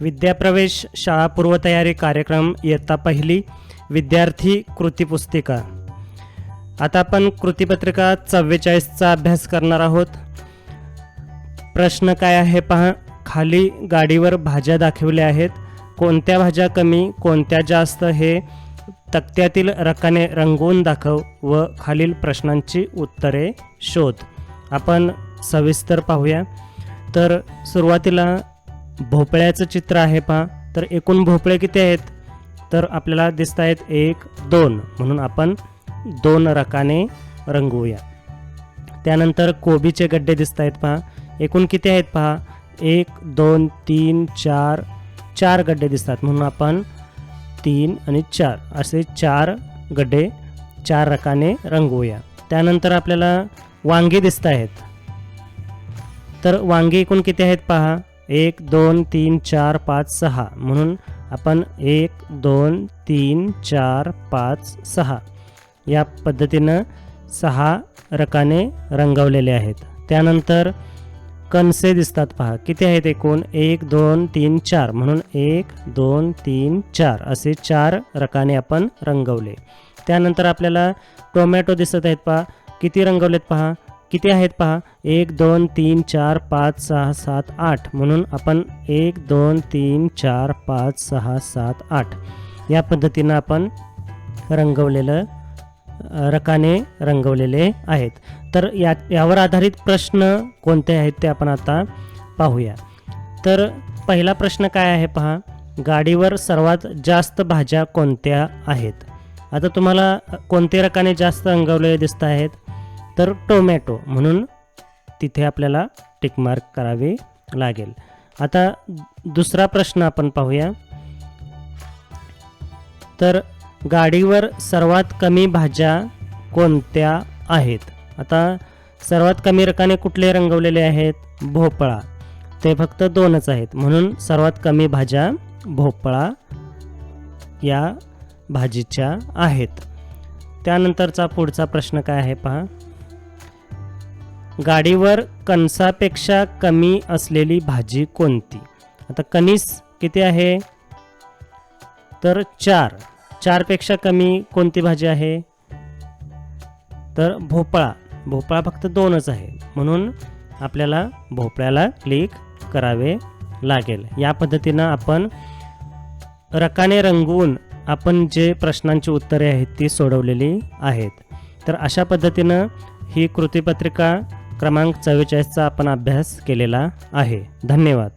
विद्याप्रवेश शाळा पूर्वतयारी कार्यक्रम इयत्ता पहिली विद्यार्थी कृतीपुस्तिका आता आपण कृतीपत्रिका चव्वेचाळीसचा अभ्यास करणार आहोत. प्रश्न काय आहे पहा. खाली गाडीवर भाज्या दाखवल्या आहेत. कोणत्या भाज्या कमी कोणत्या जास्त हे तक्त्यातील रकाने रंगवून दाखव व खालील प्रश्नांची उत्तरे शोध. आपण सविस्तर पाहूया. तर सुरुवातीला भोपळ्याचं चित्र आहे पहा. तर एकूण भोपळे किती आहेत? तर आपल्याला दिसत आहेत एक दोन. म्हणून आपण दोन रकाने रंगवूया. त्यानंतर कोबीचे गड्डे दिसत आहेत पहा. एकूण किती आहेत पहा? एक दोन तीन चार. चार गड्डे दिसतात. म्हणून आपण तीन आणि चार. असे चार गड्डे चार रकाने रंगवूया. त्यानंतर आपल्याला वांगी दिसत आहेत तर वांगी एकूण किती आहेत पहा? एक दोन तीन चार पाच सहा. म्हणून आपण एक दोन तीन चार पाच सहा या पद्धतीनं सहा रकाने रंगवलेले आहेत. त्यानंतर कणसे दिसतात पहा. किती आहेत एकूण? एक दोन तीन चार. म्हणून एक दोन तीन चार असे चार रकाने आपण रंगवले. त्यानंतर आपल्याला टोमॅटो दिसत आहेत पहा. किती रंगवलेत पहा? किती आहेत पहा? एक दोन तीन चार पाच सहा सात आठ. म्हणून आपण एक दोन तीन चार पाच सहा सात आठ. या पद्धतीनं आपण रंगवलेलं रकाने रंगवलेले आहेत. तर या यावर आधारित प्रश्न कोणते आहेत ते आपण आता पाहूया. तर पहिला प्रश्न काय आहे पहा? गाडीवर सर्वात जास्त भाज्या कोणत्या आहेत? आता तुम्हाला कोणते रकाने जास्त रंगवलेले दिसत आहेत? तर टोमॅटो म्हणून तिथे आपल्याला टिकमार्क करावे लागेल. आता दुसरा प्रश्न आपण पाहूया. तर गाडीवर सर्वात कमी भाज्या कोणत्या आहेत? आता सर्वात कमी रकाने कुठले रंगवलेले आहेत? भोपळा. ते फक्त दोनच आहेत. म्हणून सर्वात कमी भाज्या भोपळा या भाजीच्या आहेत. त्यानंतरचा पुढचा प्रश्न काय आहे पहा. गाडीवर कणसापेक्षा कमी असलेली भाजी कोणती? आता कणीस किती आहे? तर चार. चारपेक्षा कमी कोणती भाजी आहे? तर भोपळा. भोपळा फक्त दोनच आहे. म्हणून आपल्याला भोपळ्याला क्लिक करावे लागेल. या पद्धतीनं आपण रकाने रंगवून आपण जे प्रश्नांची उत्तरे आहेत ती सोडवलेली आहेत. तर अशा पद्धतीनं ही कृतीपत्रिका क्रमांक चव्वेचाळीसचा आपण अभ्यास केलेला आहे. धन्यवाद.